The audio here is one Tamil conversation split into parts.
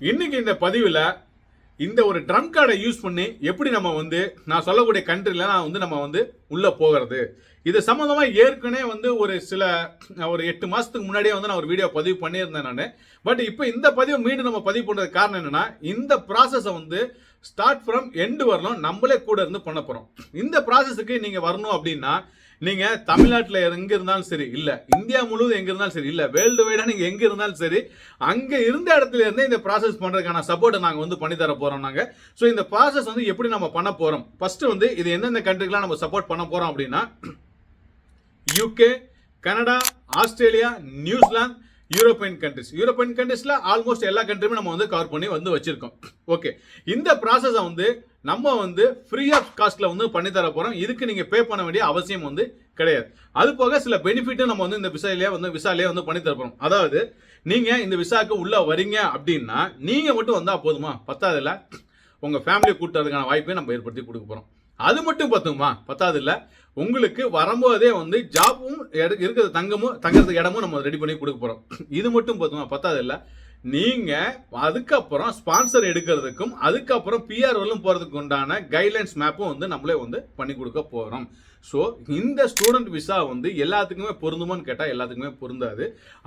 இன்னைக்கு இந்த பதிவில் இந்த ஒரு ட்ரம் கார்டை யூஸ் பண்ணி எப்படி நம்ம வந்து நான் சொல்லக்கூடிய கண்ட்ரியில் நான் வந்து நம்ம வந்து உள்ளே போகிறது. இது சம்மந்தமாக ஏற்கனவே வந்து ஒரு சில ஒரு எட்டு மாதத்துக்கு முன்னாடியே வந்து நான் ஒரு வீடியோ பதிவு பண்ணியிருந்தேன் நான். பட் இப்போ இந்த பதிவை மீண்டும் நம்ம பதிவு பண்ணுறது காரணம் என்னென்னா இந்த ப்ராசஸை வந்து ஸ்டார்ட் ஃப்ரம் எண்டு வரணும் நம்மளே கூட இருந்து பண்ண போகிறோம் இந்த ப்ராசஸுக்கு நீங்கள் வரணும் அப்படின்னா நீங்க தமிழ்நாட்டில் எங்க இருந்தாலும் சரி இல்ல இந்தியா முழுவதும் எங்க இருந்தாலும் சரி இல்ல வேர்ல்டு வைடா நீங்க எங்க இருந்தாலும் சரி அங்க இருந்த இடத்துல இருந்தே இந்த ப்ராசஸ் பண்றதுக்கான சப்போர்ட்டை நாங்க வந்து பண்ணி தர போறோம் நாங்க. ஸோ இந்த ப்ராசஸ் வந்து எப்படி நம்ம பண்ண போறோம்? ஃபர்ஸ்ட் வந்து இது எந்தெந்த கண்ட்ரிக்கெலாம் நம்ம சப்போர்ட் பண்ண போறோம் அப்படின்னா UK Canada Australia New Zealand European countries European கண்ட்ரிஸில் almost எல்லா கண்ட்ரியுமே நம்ம வந்து கவர் பண்ணி வந்து வச்சுருக்கோம். ஓகே இந்த ப்ராசஸை வந்து நம்ம வந்து ஃப்ரீ ஆஃப் காஸ்ட்டில் வந்து பண்ணி தர இதுக்கு நீங்கள் பே பண்ண வேண்டிய அவசியம் வந்து கிடையாது. அது போக சில பெனிஃபிட்டும் நம்ம வந்து இந்த விசாயிலே வந்து விசாலே வந்து பண்ணி தர அதாவது நீங்கள் இந்த விசாக்கு உள்ளே வரீங்க அப்படின்னா நீங்கள் மட்டும் வந்தால் போதுமா? பத்தாதுல உங்கள் ஃபேமிலியை கூட்டுறதுக்கான வாய்ப்பை நம்ம ஏற்படுத்தி கொடுக்க போகிறோம் அது மட்டும் பார்த்துமா பத்தாது இல்லை உங்களுக்கு வரும்போதே வந்து ஜாப்பும் இருக்கிற தங்கமும் தங்கறதுக்கு இடமும் நம்ம ரெடி பண்ணி கொடுக்க போகிறோம் இது மட்டும் பார்த்துமா பத்தாது இல்லை நீங்கள் அதுக்கப்புறம் ஸ்பான்சர் எடுக்கிறதுக்கும் அதுக்கப்புறம் பிஆர் வரலும் உண்டான கைட்லைன்ஸ் மேப்பும் வந்து நம்மளே வந்து பண்ணி கொடுக்க போகிறோம் ஸோ இந்த ஸ்டூடெண்ட் விசா வந்து எல்லாத்துக்குமே பொருந்துமான்னு கேட்டால் எல்லாத்துக்குமே பொருந்தாது.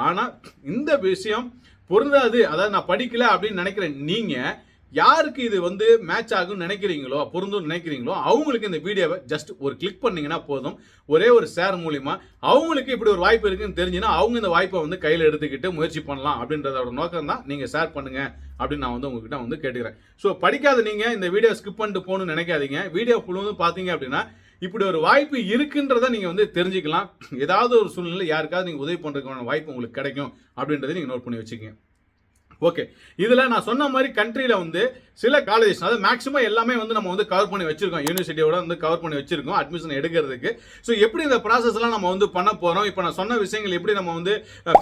ஆனால் இந்த விஷயம் பொருந்தாது. அதாவது நான் படிக்கல அப்படின்னு நினைக்கிறேன். நீங்கள் யாருக்கு இது வந்து மேட்ச் ஆகும்னு நினைக்கிறீங்களோ பொருந்தும் நினைக்கிறீங்களோ அவங்களுக்கு இந்த வீடியோவை ஜஸ்ட் ஒரு கிளிக் பண்ணீங்கன்னா போதும். ஒரே ஒரு ஷேர் மூலிமா அவங்களுக்கு இப்படி ஒரு வாய்ப்பு இருக்குன்னு தெரிஞ்சுன்னா அவங்க இந்த வாய்ப்பை வந்து கையில் எடுத்துக்கிட்டு முயற்சி பண்ணலாம் அப்படின்றதோட நோக்கம் தான் நீங்கள் ஷேர் பண்ணுங்க அப்படின்னு நான் வந்து உங்ககிட்ட வந்து கேட்டுக்கிறேன். ஸோ படிக்காத நீங்கள் இந்த வீடியோ ஸ்கிப் பண்ணிட்டு போகணும்னு நினைக்காதீங்க. வீடியோ ஃபுல்லும் பார்த்தீங்க அப்படின்னா இப்படி ஒரு வாய்ப்பு இருக்குன்றத நீங்கள் வந்து தெரிஞ்சுக்கலாம். ஏதாவது ஒரு சூழ்நிலை யாருக்காவது நீங்கள் உதவி பண்ணுறதுக்கான வாய்ப்பு உங்களுக்கு கிடைக்கும் அப்படின்றத நீங்கள் நோட் பண்ணி வச்சுக்கோங்க. ஓகே இதில் நான் சொன்ன மாதிரி கண்ட்ரியில் வந்து சில காலேஜஸ் அதாவது மேக்ஸிமம் எல்லாமே வந்து நம்ம வந்து கவர் பண்ணி வச்சிருக்கோம். யூனிவர்சிட்டியோட வந்து கவர் பண்ணி வச்சிருக்கோம். அட்மிஷன் எடுக்கிறதுக்கு. ஸோ எப்படி இந்த ப்ராசஸ்லாம் நம்ம வந்து பண்ண போகிறோம் இப்போ நான் சொன்ன விஷயங்கள் எப்படி நம்ம வந்து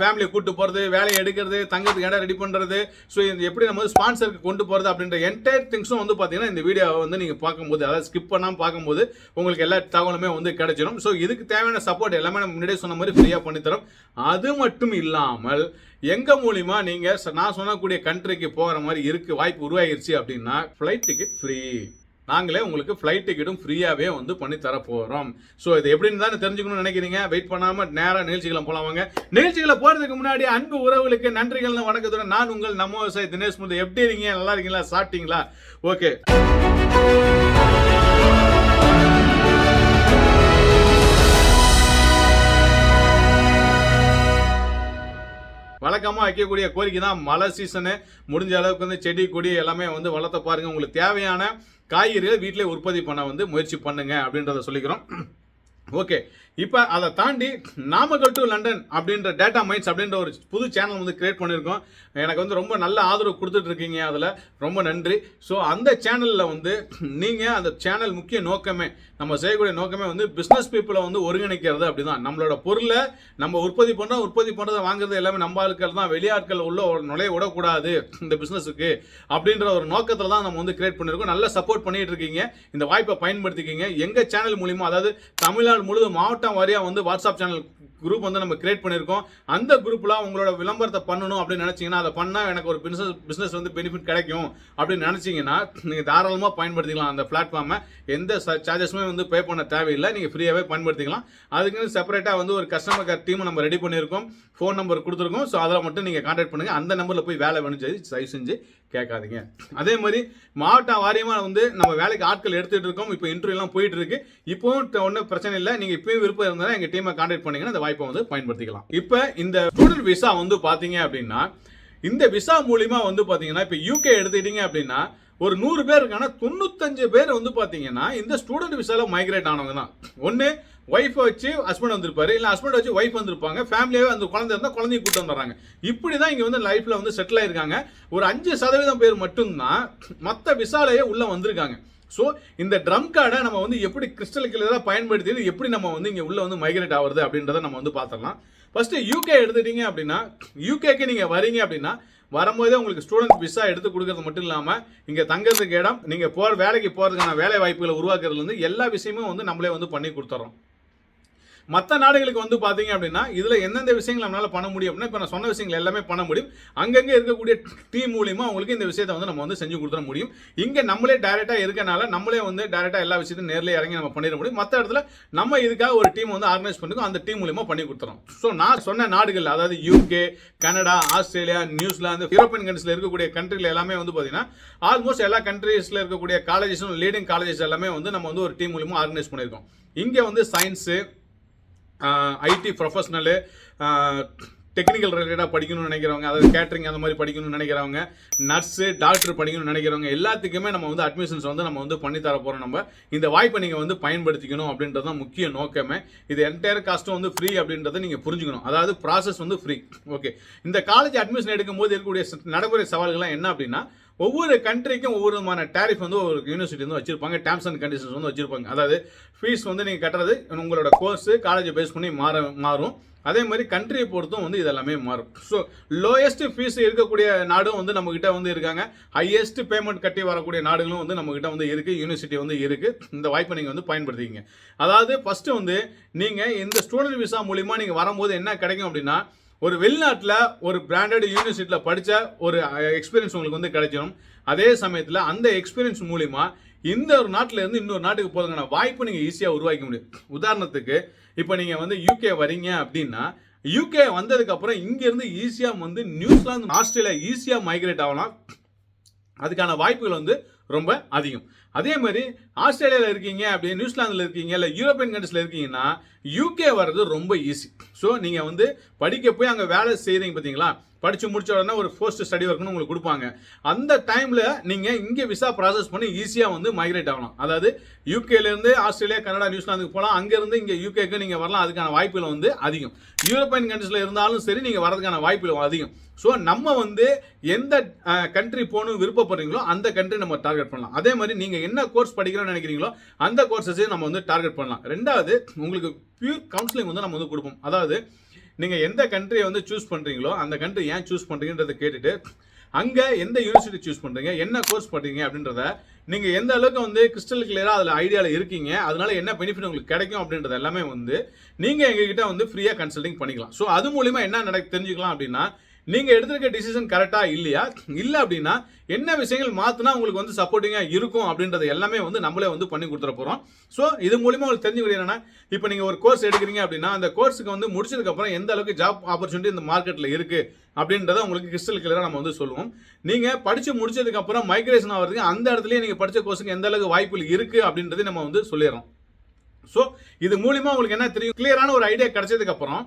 ஃபேமிலியை கூட்டு போகிறது வேலையை எடுக்கிறது தங்கறதுக்கு இடம் ரெடி பண்ணுறது ஸோ இது எப்படி நம்ம வந்து ஸ்பான்சருக்கு கொண்டு போகிறது அப்படின்ற என்டையர் திங்ஸும் வந்து பார்த்தீங்கன்னா இந்த வீடியோவை வந்து நீங்கள் பார்க்கும்போது அதாவது ஸ்கிப் பண்ணாமல் பார்க்கும்போது உங்களுக்கு எல்லா தகவலுமே வந்து கிடைச்சிடும் ஸோ இதுக்கு தேவையான சப்போர்ட் எல்லாமே நம்ம முன்னாடியே சொன்ன மாதிரி ஃப்ரீயாக பண்ணித்தரோம். அது மட்டும் இல்லாமல் எங்கள் மூலிமா நீங்கள் நான் சொன்னக்கூடிய கண்ட்ரிக்கு போகிற மாதிரி இருக்குது வாய்ப்பு உருவாகிருச்சு அப்படின்னா ஃப்ளைட் டிக்கெட் ஃப்ரீ நாங்களே உங்களுக்கு ஃப்ளைட் டிக்கெட்டும் ஃப்ரீயாகவே வந்து பண்ணி தர போகிறோம் ஸோ இது எப்படின்னு தானே தெரிஞ்சுக்கணும்னு நினைக்கிறீங்க? வெயிட் பண்ணாமல் நேராக நிகழ்ச்சிகளை போலாம் நிகழ்ச்சிகளை போகிறதுக்கு முன்னாடி அன்பு உறவுகளுக்கு நன்றிகள் வணக்கத்துடன் நான் உங்கள் நம்ம விவசாயி தினேஷ் முத்து எப்படி இருக்கீங்க? நல்லா இருக்கீங்களா? சாப்பிட்டீங்களா? ஓகே வழக்கமாக வைக்கக்கூடிய கோரிக்கை தான். மழை சீசனு முடிஞ்ச அளவுக்கு வந்து செடி கொடி எல்லாமே வந்து வளர்த்த பாருங்கள் உங்களுக்கு தேவையான காய்கறிகளை வீட்டிலே உற்பத்தி பண்ண வந்து முயற்சி பண்ணுங்க அப்படின்றத சொல்லிக்கிறோம். ஓகே இப்போ அதை தாண்டி நாமக்கல் டு லண்டன் அப்படின்ற டேட்டா மைன்ஸ் அப்படின்ற ஒரு புது சேனல் வந்து கிரியேட் பண்ணியிருக்கோம் எனக்கு வந்து ரொம்ப நல்ல ஆதரவு கொடுத்துட்டு இருக்கீங்க அதில். ரொம்ப நன்றி. ஸோ அந்த சேனலில் வந்து நீங்கள் அந்த சேனல் முக்கிய நோக்கமே நம்ம செய்யக்கூடிய நோக்கமே வந்து பிஸ்னஸ் பீப்புளை வந்து ஒருங்கிணைக்கிறது அப்படிதான். நம்மளோட பொருளை நம்ம உற்பத்தி பண்ணுறோம் உற்பத்தி பண்ணுறதை வாங்குறது எல்லாமே நம்ம ஆட்கள் தான். வெளியாட்கள் உள்ள நுழைய விடக்கூடாது இந்த பிஸ்னஸுக்கு அப்படின்ற ஒரு நோக்கத்தில் தான் நம்ம வந்து கிரியேட் பண்ணியிருக்கோம் நல்ல சப்போர்ட் பண்ணிகிட்டு இருக்கீங்க. இந்த வாய்ப்பை பயன்படுத்திக்கிங்க. எங்கள் சேனல் மூலிமா அதாவது தமிழ்நாடு முழுவதும் மாவட்டம் வாரியாக வந்து வாட்ஸ்அப் சேனல் குரூப் வந்து நம்ம கிரியேட் பண்ணியிருக்கோம். அந்த குரூப்பில் உங்களோட விளம்பரத்தை பண்ணணும் அப்படின்னு நினச்சிங்கன்னா அதை பண்ணால் எனக்கு ஒரு பிஸ்னஸ் பிஸ்னஸ் வந்து பெனிஃபிட் கிடைக்கும் அப்படின்னு நினச்சிங்கன்னா நீங்கள் தாராளமாக பயன்படுத்திக்கலாம் அந்த பிளாட்ஃபார்மை எந்த சார்ஜஸுமே வந்து பே பண்ண தேவையில்லை. நீங்கள் ஃப்ரீயாகவே பயன்படுத்திக்கலாம். அதுக்குன்னு செப்பரேட்டாக வந்து ஒரு கஸ்டமர் கேர் டீம் நம்ம ரெடி பண்ணியிருக்கோம். ஃபோன் நம்பர் கொடுத்துருக்கோம். ஸோ அதில் மட்டும் நீங்கள் கான்டாக்ட் பண்ணுங்கள் அந்த நம்பரில் போய் வேலை வேணும் சொல்லி செஞ்சு கேட்காதீங்க. அதே மாதிரி மாவட்ட வாரியமாக வந்து நம்ம வேலைக்கு ஆட்கள் எடுத்துகிட்டு இருக்கோம். இப்போ இன்டர்வியூலாம் போயிட்டு இருக்கு. இப்போவும் ஒன்றும் பிரச்சனை இல்லை. நீங்கள் இப்போயும் விருப்பம் இருந்தால் எங்கள் டீமை கான்டாக்ட் பண்ணீங்கன்னா அந்த வாய்ப்பை வந்து பயன்படுத்திக்கலாம். இப்போ இந்த ஸ்டூடெண்ட் விசா வந்து பார்த்தீங்க அப்படின்னா இந்த விசா மூலிமா வந்து பார்த்தீங்கன்னா இப்போ யூகே எடுத்துக்கிட்டீங்க அப்படின்னா ஒரு நூறு பேர் இருக்கான தொண்ணூத்தஞ்சு பேர் வந்து பார்த்தீங்கன்னா இந்த ஸ்டூடெண்ட் விசால மைக்ரேட் ஆனவங்க தான் ஒன்று ஒய்ஃபை வச்சு ஹஸ்பண்ட் வந்திருப்பாரு. இல்லை ஹஸ்பண்ட் வச்சு ஒய்ஃப் வந்திருப்பாங்க. ஃபேமிலியாகவே அந்த குழந்தை இருந்தால் குழந்தைய கூட்டு வந்துடுறாங்க. இப்படி தான் இங்கே வந்து லைஃப்பில் வந்து செட்டில் ஆயிருக்காங்க. ஒரு அஞ்சு சதவீதம் பேர் மட்டும்தான் மற்ற விசாலையே உள்ளே வந்திருக்காங்க. ஸோ இந்த ட்ரம் கார்டை நம்ம வந்து எப்படி கிறிஸ்டல் கிளியராக பயன்படுத்தி எப்படி நம்ம வந்து இங்கே உள்ளே வந்து மைக்ரேட் ஆகுறது அப்படின்றத நம்ம வந்து பார்த்துடலாம். ஃபஸ்ட்டு யூகே எடுத்துட்டீங்க அப்படின்னா யூகேக்கு நீங்கள் வரீங்க அப்படின்னா வரும்போதே உங்களுக்கு ஸ்டூடெண்ட்ஸ் விசா எடுத்து கொடுக்கறது மட்டும் இல்லாமல் இங்கே தங்கிறதுக்கு இடம் நீங்கள் போகிற வேலைக்கு போகிறதுக்கான வேலை வாய்ப்புகளை உருவாக்குறதுலேருந்து எல்லா விஷயமும் வந்து நம்மளே வந்து பண்ணி கொடுத்துறோம். மற்ற நாடுகளுக்கு வந்து பார்த்தீங்க அப்படின்னா இதில் எந்தெந்த விஷயங்கள் நம்மளால் பண்ண முடியும் அப்படின்னா இப்போ நான் சொன்ன விஷயங்கள் எல்லாமே பண்ண முடியும். அங்கங்கே இருக்கக்கூடிய டீம் மூலியமா அவங்களுக்கு இந்த விஷயத்தை வந்து நம்ம வந்து செஞ்சு கொடுத்துட முடியும். இங்கே நம்மளே டேரெக்டாக இருக்கனால நம்மளே வந்து டேரெக்டாக எல்லா விஷயத்தையும் நேரில் இறங்கி நம்ம பண்ணிட முடியும். மற்ற இடத்துல நம்ம இதுக்காக ஒரு டீம் வந்து ஆர்கனைஸ் பண்ணிக்கோ அந்த டீம் மூலியமாக பண்ணி கொடுத்துறோம். ஸோ நான் சொன்ன நாடுகள் அதாவது UK Canada Australia New Zealand European கண்ட்ரிஸ்ல இருக்கக்கூடிய கண்ட்ரிகள் எல்லாமே வந்து பார்த்தீங்கன்னா ஆல்மோஸ்ட் எல்லா கண்ட்ரீஸில் இருக்கக்கூடிய காலேஜஸும் லீடிங் காலேஜஸ் எல்லாமே வந்து நம்ம வந்து ஒரு டீம் மூலியமாக ஆர்கனைஸ் பண்ணியிருக்கோம். இங்கே வந்து சயின்ஸு ஐடி ப்ரொஃபஷ்னலு டெக்னிக்கல் ரிலேட்டடாக படிக்கணும்னு நினைக்கிறவங்க அதாவது கேட்ரிங் அந்த மாதிரி படிக்கணும்னு நினைக்கிறவங்க நர்ஸு டாக்டர் படிக்கணும்னு நினைக்கிறவங்க எல்லாத்துக்குமே நம்ம வந்து அட்மிஷன்ஸ் வந்து நம்ம வந்து பண்ணி தர போகிறோம் நம்ம. இந்த வாய்ப்பை நீங்கள் வந்து பயன்படுத்திக்கணும் அப்படின்றது தான் முக்கிய நோக்கமே. இது என்டையர் காஸ்ட்டும் வந்து ஃப்ரீ அப்படின்றத நீங்கள் புரிஞ்சுக்கணும். அதாவது ப்ராசஸ் வந்து ஃப்ரீ ஓகே இந்த காலேஜ் அட்மிஷன் எடுக்கும்போது இருக்கக்கூடிய நடைமுறை சவால்கள்லாம் என்ன அப்படின்னா ஒவ்வொரு கண்ட்ரிக்கும் ஒவ்வொரு விதமான டேரிஃப் வந்து ஒரு யூனிவர்சிட்டி வந்து வச்சிருப்பாங்க டேர்ம்ஸ் அண்ட் கண்டிஷன்ஸ் வந்து வச்சிருப்பாங்க. அதாவது ஃபீஸ் வந்து நீங்கள் கட்டுறது உங்களோட கோர்ஸ் காலேஜை பேஸ் பண்ணி மாற மாறும். அதே மாதிரி கண்ட்ரியை பொறுத்தும் வந்து இதெல்லாமே மாறும். ஸோ லோயஸ்ட் ஃபீஸ் இருக்கக்கூடிய நாடும் வந்து நம்மக்கிட்ட வந்து இருக்காங்க. ஹையஸ்ட் பேமெண்ட் கட்டி வரக்கூடிய நாடுகளும் வந்து நம்மக்கிட்ட வந்து இருக்குது யூனிவர்சிட்டி வந்து இருக்குது இந்த வாய்ப்பை நீங்கள் வந்து பயன்படுத்திக்கிங்க. அதாவது ஃபஸ்ட்டு வந்து நீங்கள் இந்த ஸ்டூடெண்ட் விசா மூலிமா நீங்கள் வரும்போது என்ன கிடைக்கும் அப்படின்னா ஒரு வெளிநாட்டில் ஒரு பிராண்டட் யூனிவர்சிட்டியில் படித்த ஒரு எக்ஸ்பீரியன்ஸ் உங்களுக்கு வந்து கிடைச்சிடும் அதே சமயத்தில் அந்த எக்ஸ்பீரியன்ஸ் மூலிமா இந்த ஒரு நாட்டில் இருந்து இன்னொரு நாட்டுக்கு போகிறதுக்கான வாய்ப்பு நீங்கள் ஈஸியாக உருவாக்க முடியும். உதாரணத்துக்கு இப்போ நீங்கள் வந்து யூகே வரீங்க அப்படின்னா யூகே வந்ததுக்கப்புறம் இங்கேருந்து ஈஸியாக வந்து நியூசிலாந்து ஆஸ்திரேலியா ஈஸியாக மைக்ரேட் ஆகலாம். அதுக்கான வாய்ப்புகள் வந்து ரொம்ப அதிகம். அதே மாதிரி ஆஸ்திரேலியாவில் இருக்கீங்க அப்படி நியூசிலாந்தில் இருக்கீங்க இல்லை யூரோப்பியன் கண்ட்ரிஸில் இருக்கீங்கன்னா யூகே வர்றது ரொம்ப ஈஸி ஸோ நீங்கள் வந்து படிக்க போய் அங்கே வேலை செய்கிறீங்க பார்த்தீங்களா படித்து முடிச்ச உடனே ஒரு போஸ்ட் ஸ்டடி ஒர்க்னு உங்களுக்கு கொடுப்பாங்க. அந்த டைமில் நீங்கள் இங்கே விசா ப்ராசஸ் பண்ணி ஈஸியாக வந்து மைக்ரேட் ஆகலாம் அதாவது யூகேலேருந்து ஆஸ்திரேலியா கனடா நியூசிலாந்துக்கு போகலாம் அங்கேருந்து இங்கே யூகேக்கு நீங்கள் வரலாம். அதுக்கான வாய்ப்புகள் வந்து அதிகம். யூரோப்பியன் கண்ட்ரிஸில் இருந்தாலும் சரி நீங்கள் வரதுக்கான வாய்ப்புகள் அதிகம். ஸோ நம்ம வந்து எந்த கண்ட்ரி போகணும் விருப்பப்படுறீங்களோ அந்த கண்ட்ரி நம்ம டார்கெட் பண்ணலாம். அதே மாதிரி நீங்கள் என்ன கோர்ஸ் படிக்கணும்னு நினைக்கிறீங்களோ அந்த கோர்ஸஸையும் நம்ம வந்து டார்கெட் பண்ணலாம். ரெண்டாவது உங்களுக்கு பியூர் கவுன்சிலிங் வந்து நம்ம வந்து கொடுப்போம். அதாவது நீங்கள் எந்த கண்ட்ரியை வந்து சூஸ் பண்ணுறீங்களோ அந்த கண்ட்ரி ஏன் சூஸ் பண்ணுறீங்கன்றதை கேட்டுட்டு அங்கே எந்த யூனிவர்சிட்டி சூஸ் பண்ணுறீங்க என்ன கோர்ஸ் பண்ணுறீங்க அப்படின்றத நீங்கள் எந்த அளவுக்கு வந்து கிறிஸ்டல் கிளியராக அதில் ஐடியாவில் இருக்கீங்க அதனால என்ன பெனிஃபிட் உங்களுக்கு கிடைக்கும் அப்படின்றது எல்லாமே வந்து நீங்கள் எங்ககிட்ட வந்து ஃப்ரீயாக கன்சல்டிங் பண்ணிக்கலாம். ஸோ அது மூலிமா என்ன நட தெரிஞ்சுக்கலாம் அப்படின்னா நீங்கள் எடுத்திருக்க டிசிஷன் கரெக்டாக இல்லையா? இல்லை அப்படின்னா என்ன விஷயங்கள் மாற்றினா உங்களுக்கு வந்து சப்போர்ட்டிங்காக இருக்கும் அப்படின்றது எல்லாமே வந்து நம்மளே வந்து பண்ணி கொடுத்துட போகிறோம் ஸோ இது மூலிமா உங்களுக்கு தெரிஞ்சுக்கிட்டு என்னன்னா இப்போ நீங்கள் ஒரு கோர்ஸ் எடுக்கிறீங்க அப்படின்னா அந்த கோர்ஸுக்கு வந்து முடிச்சதுக்கப்புறம் எந்த அளவுக்கு ஜாப் ஆப்பர்ச்சுனிட்டி இந்த மார்க்கெட்டில் இருக்குது அப்படின்றத உங்களுக்கு கிறிஸ்டல் கிளியராக நம்ம வந்து சொல்லுவோம். நீங்கள் படித்து முடிச்சதுக்கப்புறம் மைக்ரேஷன் ஆகிறதுக்கு அந்த இடத்துலயே நீங்கள் படித்த கோர்ஸுக்கு எந்த அளவுக்கு வாய்ப்புகள் இருக்குது அப்படின்றதையும் நம்ம வந்து சொல்லிடுறோம். ஸோ இது மூலிமா உங்களுக்கு என்ன தெரியும்? கிளியரான ஒரு ஐடியா கிடைச்சதுக்கு அப்புறம்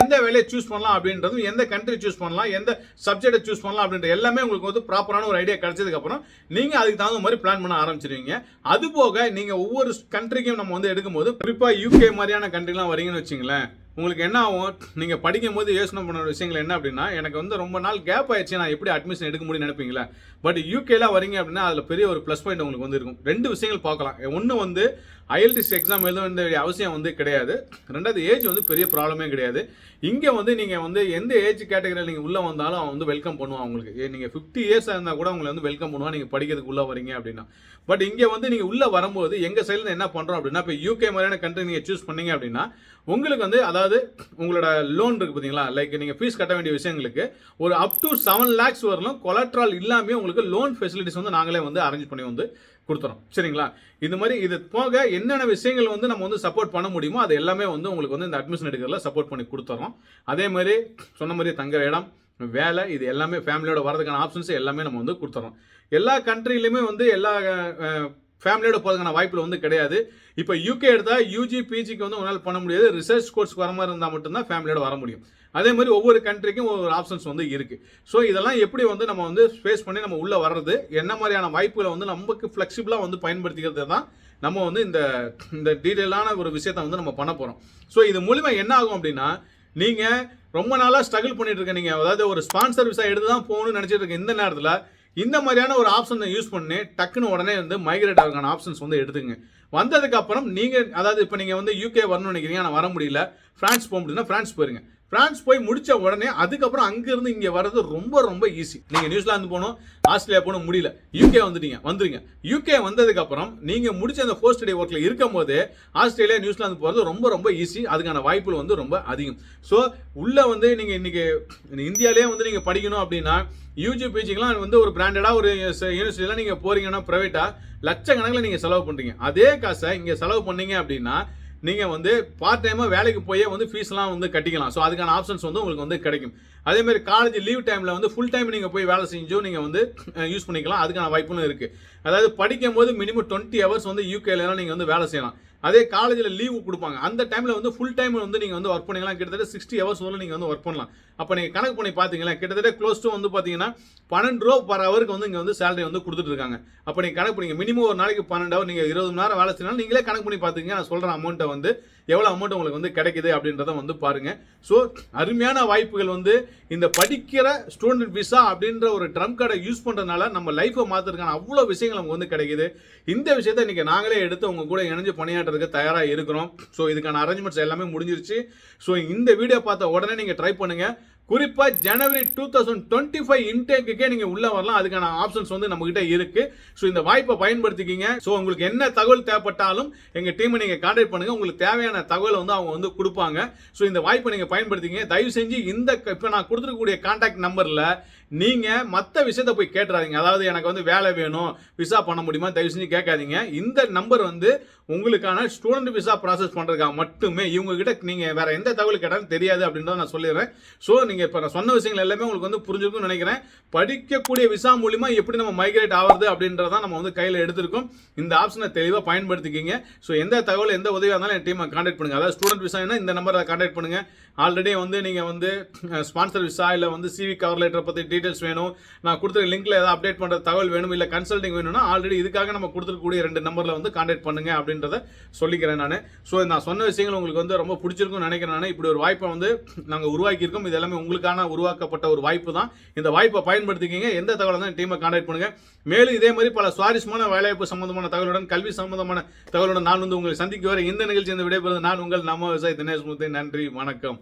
எந்த வேலையை சூஸ் பண்ணலாம் அப்படின்றதும் எந்த கண்ட்ரி சூஸ் பண்ணலாம் எந்த சப்ஜெக்டை சூஸ் பண்ணலாம் அப்படின்ற எல்லாமே உங்களுக்கு வந்து ப்ராப்பரான ஒரு ஐடியா கிடைச்சதுக்கு அப்புறம் அதுக்கு தகுந்த மாதிரி பிளான் பண்ண ஆரம்பிச்சிருவீங்க. அது போக நீங்கள் ஒவ்வொரு கண்ட்ரிக்கும் நம்ம வந்து எடுக்கும்போது குறிப்பாக யூகே மாதிரியான கண்ட்ரிலாம் வரீங்கன்னு வச்சுங்களேன் உங்களுக்கு என்ன ஆகும்? நீங்கள் படிக்கும் போது யோசனை பண்ண விஷயங்கள் என்ன அப்படின்னா எனக்கு வந்து ரொம்ப நாள் கேப் ஆயிடுச்சு நான் எப்படி அட்மிஷன் எடுக்க முடியும்னு நினைப்பீங்களா? பட் யூகேலாம் வரீங்க அப்படின்னா அதில் பெரிய ஒரு ப்ளஸ் பாயிண்ட் உங்களுக்கு வந்து இருக்கும் ரெண்டு விஷயங்கள் பார்க்கலாம். ஒன்று வந்து ஐஎல்டிஎஸ் எக்ஸாம் எழுத வேண்டிய அவசியம் வந்து கிடையாது. ரெண்டாவது ஏஜ் வந்து பெரிய ப்ராப்ளமே கிடையாது. இங்கே வந்து நீங்கள் வந்து எந்த ஏஜ் கேட்டகரியில் நீங்கள் உள்ளே வந்தாலும் அவன் வந்து வெல்கம் பண்ணுவான் உங்களுக்கு. நீங்கள் ஃபிஃப்டி இயர்ஸாக இருந்தால் கூட உங்களை வந்து வெல்கம் பண்ணுவான். நீங்கள் படிக்கிறதுக்கு உள்ளே வரீங்க அப்படின்னா. பட் இங்கே வந்து நீங்கள் உள்ளே வரும்போது எங்கள் சைடில் என்ன பண்ணுறோம் அப்படின்னா இப்போ யூகே மாதிரியான கண்ட்ரி நீங்கள் சூஸ் பண்ணீங்க அப்படின்னா உங்களுக்கு வந்து அதாவது உங்களோட லோன் இருக்குது பார்த்தீங்களா லைக் நீங்கள் ஃபீஸ் கட்ட வேண்டிய விஷயங்களுக்கு ஒரு அப் டு செவன் லேக்ஸ் வரலும் கொலட்ரால் இல்லாமல் உங்களுக்கு லோன் ஃபெசிலிட்டிஸ் வந்து நாங்களே வந்து அரேஞ்ச் பண்ணி வந்து கொடுத்துறோம். சரிங்களா? இது மாதிரி இது போக என்னென்ன விஷயங்கள் வந்து நம்ம வந்து சப்போர்ட் பண்ண முடியுமோ அது எல்லாமே வந்து உங்களுக்கு வந்து இந்த அட்மிஷன் எடுக்கிறதுல சப்போர்ட் பண்ணி கொடுத்துறோம். அதே மாதிரி சொன்ன மாதிரி தங்குற இடம் வேலை இது எல்லாமே ஃபேமிலியோட வரதுக்கான ஆப்ஷன்ஸ் எல்லாமே நம்ம வந்து கொடுத்துறோம். எல்லா கண்ட்ரிலையுமே வந்து எல்லா ஃபேமிலியோட போகிறதுக்கான வாய்ப்பில் வந்து கிடையாது. இப்போ யூகே எடுத்தால் யூஜி பிஜிக்கு வந்து உங்களால் பண்ண முடியாது. ரிசர்ச் கோர்ஸ்க்கு வர மாதிரி இருந்தால் மட்டும்தான் ஃபேமிலியோட வர முடியும். அதே மாதிரி ஒவ்வொரு கண்ட்ரிக்கும் ஒரு ஆப்ஷன்ஸ் வந்து இருக்கு. ஸோ இதெல்லாம் எப்படி வந்து நம்ம வந்து ஃபேஸ் பண்ணி நம்ம உள்ளே வர்றது என்ன மாதிரியான வாய்ப்புகளை வந்து நமக்கு ஃப்ளெக்சிபிளாக வந்து பயன்படுத்திக்கிறது தான் நம்ம வந்து இந்த இந்த டீட்டெயிலான ஒரு விஷயத்த வந்து நம்ம பண்ண போகிறோம் ஸோ இது மூலிமா என்ன ஆகும் அப்படின்னா நீங்கள் ரொம்ப நாளாக ஸ்ட்ரகிள் பண்ணிட்டு இருக்க நீங்கள் அதாவது ஒரு ஸ்பான்சர் விசா எடுத்து தான் போகணும்னு நினச்சிட்டு இருக்க இந்த நேரத்தில் இந்த மாதிரியான ஒரு ஆப்ஷனை யூஸ் பண்ணி டக்குன்னு உடனே வந்து மைக்ரேட் ஆகான ஆப்ஷன்ஸ் வந்து எடுத்துங்க வந்ததுக்கப்புறம் நீங்கள் அதாவது இப்போ நீங்கள் வந்து யூகே வரணும்னு நினைக்கிறீங்க ஆனால் வர முடியல ஃப்ரான்ஸ் போக முடியுதுன்னா ஃப்ரான்ஸ் போயிருங்க. பிரான்ஸ் போய் முடிச்ச உடனே அதுக்கப்புறம் அங்கிருந்து இங்கே வர்றது ரொம்ப ரொம்ப ஈஸி நீங்கள் நியூசிலாந்து போகணும் ஆஸ்திரேலியா போகணும் முடியல. யூகே வந்துட்டீங்க வந்துருங்க. யூகே வந்ததுக்கப்புறம் நீங்கள் முடிச்ச அந்த ஃபோர் ஸ்டடி ஒர்க்கில் இருக்கும் போது ஆஸ்திரேலியா நியூசிலாந்து போகிறது ரொம்ப ரொம்ப ஈஸி அதுக்கான வாய்ப்புகள் வந்து ரொம்ப அதிகம். ஸோ உள்ளே வந்து நீங்கள் இன்றைக்கி இந்தியாவிலே வந்து நீங்கள் படிக்கணும் அப்படின்னா யூஜி பிஜிக்கெலாம் வந்து ஒரு பிராண்டடாக ஒரு யூனிவர்சிட்டியில் நீங்கள் போகிறீங்கன்னா ப்ரைவேட்டாக லட்சக்கணக்கில் நீங்கள் செலவு பண்ணுறீங்க அதே காசை இங்கே செலவு பண்ணீங்க அப்படின்னா நீங்கள் வந்து பார்ட் டைமாக வேலைக்கு போயே வந்து ஃபீஸ்லாம் வந்து கட்டிக்கலாம். ஸோ அதுக்கான ஆப்ஷன்ஸ் வந்து உங்களுக்கு வந்து கிடைக்கும். அதே மாதிரி காலேஜ் லீவ் டைமில் வந்து ஃபுல் டைம் நீங்கள் போய் வேலை செஞ்சோ நீங்கள் வந்து யூஸ் பண்ணிக்கலாம். அதுக்கான வாய்ப்புகளும் இருக்குது அதாவது படிக்கும் போது மினிமம் டுவெண்ட்டி ஹவர்ஸ் வந்து யூகேலாம் நீங்கள் வந்து வேலை செய்யலாம். அதே காலேஜில் லீவு கொடுப்பாங்க. அந்த டைமில் வந்து ஃபுல் டைம் வந்து நீங்கள் வந்து ஒர்க் பண்ணிக்கலாம். கிட்டத்தட்ட சிக்ஸ்டி ஹவர்ஸ் வரலும் நீங்கள் வந்து ஒர்க் பண்ணலாம். அப்போ நீங்கள் கணக்கு பண்ணி பார்த்தீங்களா கிட்டத்தட்ட க்ளோஸ் டு வந்து பார்த்தீங்கன்னா பன்னெண்டு ரூபா பர் ஹவருக்கு வந்து இங்கே வந்து சேலரி வந்து கொடுத்துட்டு இருக்காங்க. அப்போ நீங்கள் கணக்கு பண்ணிங்க. மினிமம் ஒரு நாளைக்கு பன்னெண்டு ஹவர் நீங்கள் இருபது மணி நேரம் வேலை செய்யணும் நீங்களே கணக்கு பண்ணி பார்த்துங்க நான் சொல்கிற அமௌண்ட்டை வந்து எவ்வளோ அமௌண்ட் உங்களுக்கு வந்து கிடைக்குது அப்படின்றத வந்து பாருங்கள் ஸோ அருமையான வாய்ப்புகள் வந்து இந்த படிக்கிற ஸ்டூடெண்ட் விசா அப்படின்ற ஒரு ட்ரம் கார்டை யூஸ் பண்ணுறதுனால நம்ம லைஃப்பை மாற்றுறதுக்கான அவ்வளோ விஷயங்கள் நமக்கு வந்து கிடைக்குது. இந்த விஷயத்த இன்றைக்கி நாங்களே எடுத்து உங்கள் கூட இணைஞ்சு பணியாற்றுறதுக்கு தயாராக இருக்கிறோம். ஸோ இதுக்கான அரேஞ்ச்மெண்ட்ஸ் எல்லாமே முடிஞ்சிருச்சு. ஸோ இந்த வீடியோ பார்த்த உடனே நீங்கள் ட்ரை பண்ணுங்கள் குறிப்பாக January two thousand twenty five இன்டேக்குக்கே நீங்கள் உள்ளே வரலாம். அதுக்கான ஆப்ஷன்ஸ் வந்து நம்மகிட்ட இருக்குது ஸோ இந்த வாய்ப்பை பயன்படுத்திக்கிங்க. ஸோ உங்களுக்கு என்ன தகவல் தேவைப்பட்டாலும் எங்கள் டீமை நீங்கள் கான்டாக்ட் பண்ணுங்கள் உங்களுக்கு தேவையான தகவலை வந்து அவங்க வந்து கொடுப்பாங்க. ஸோ இந்த வாய்ப்பை நீங்கள் பயன்படுத்திங்க தயவு செஞ்சு இந்த இப்போ நான் கொடுத்துருக்கக்கூடிய கான்டாக்ட் நம்பரில் நீங்கள் மற்ற விஷயத்த போய் கேட்டுறாதீங்க. அதாவது எனக்கு வந்து வேலை வேணும் விசா பண்ண முடியுமா? தயவு செஞ்சு கேட்காதீங்க. இந்த நம்பர் வந்து உங்களுக்கான ஸ்டூடெண்ட் விசா ப்ராசஸ் பண்ணுறதுக்காக மட்டுமே இவங்ககிட்ட நீங்கள் வேறு எந்த தகவல் கேட்டாலும் தெரியாது அப்படின்றத நான் சொல்லிடுறேன். ஸோ நீங்கள் இப்போ நான் சொன்ன விஷயங்கள் எல்லாமே உங்களுக்கு வந்து புரிஞ்சிருக்கும்னு நினைக்கிறேன். படிக்கக்கூடிய விசா மூலிமா எப்படி நம்ம மைக்ரேட் ஆகுது அப்படின்றத நம்ம வந்து கையில் எடுத்திருக்கோம். இந்த ஆப்ஷனை தெளிவாக பயன்படுத்திக்கிங்க. ஸோ எந்த தகவல் எந்த உதவியாக இருந்தாலும் என் டீமை காண்டாக்ட் பண்ணுங்க. அதாவது ஸ்டூடெண்ட் விசானா இந்த நம்பரை காண்டாக்ட் பண்ணுங்கள் ஆல்ரெடி வந்து நீங்கள் வந்து ஸ்பான்சர் விசா இல்லை வந்து சிவி கவர் லெட்டரை பற்றி டீட்டெயில்ஸ் வேணும். நான் கொடுத்துருக்க லிங்கில் ஏதாவது அப்டேட் பண்ணுற தகவல் வேணும் இல்லை கன்சல்டிங் வேணும்னா ஆல்ரெடி இதுக்காக நம்ம கொடுத்துருக்கக்கூடிய ரெண்டு நம்பரில் வந்து காண்டாக்ட் பண்ணுங்க அப்படின்றத சொல்லிக்கிறேன் நான். ஸோ நான் சொன்ன விஷயங்கள் உங்களுக்கு வந்து ரொம்ப பிடிச்சிருக்கும்னு நினைக்கிறேன் நான். இப்படி ஒரு வாய்ப்பை வந்து நாங்கள் உருவாக்கியிருக்கோம். இது எல்லாமே உங்களுக்கான உருவாக்கப்பட்ட ஒரு வாய்ப்பு தான். இந்த வாய்ப்பை பயன்படுத்திக்கிங்க. எந்த தகவலை தான் டீமை காண்டாக்ட் பண்ணுங்க. மேலும் இதே மாதிரி பல சுவாரஸ்யமான வேலைவாய்ப்பு சம்பந்தமான தகவலுடன் கல்வி சம்பந்தமான தகவலுடன் நான் வந்து உங்களை சந்திக்க வர இந்த நிகழ்ச்சி இந்த விடைபெறுவது நான் உங்கள் நம்ம விவசாய தினேஷ் நன்றி வணக்கம்.